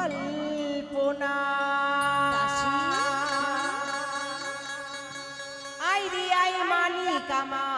কল্পনা। আইরি I মানিক আমার।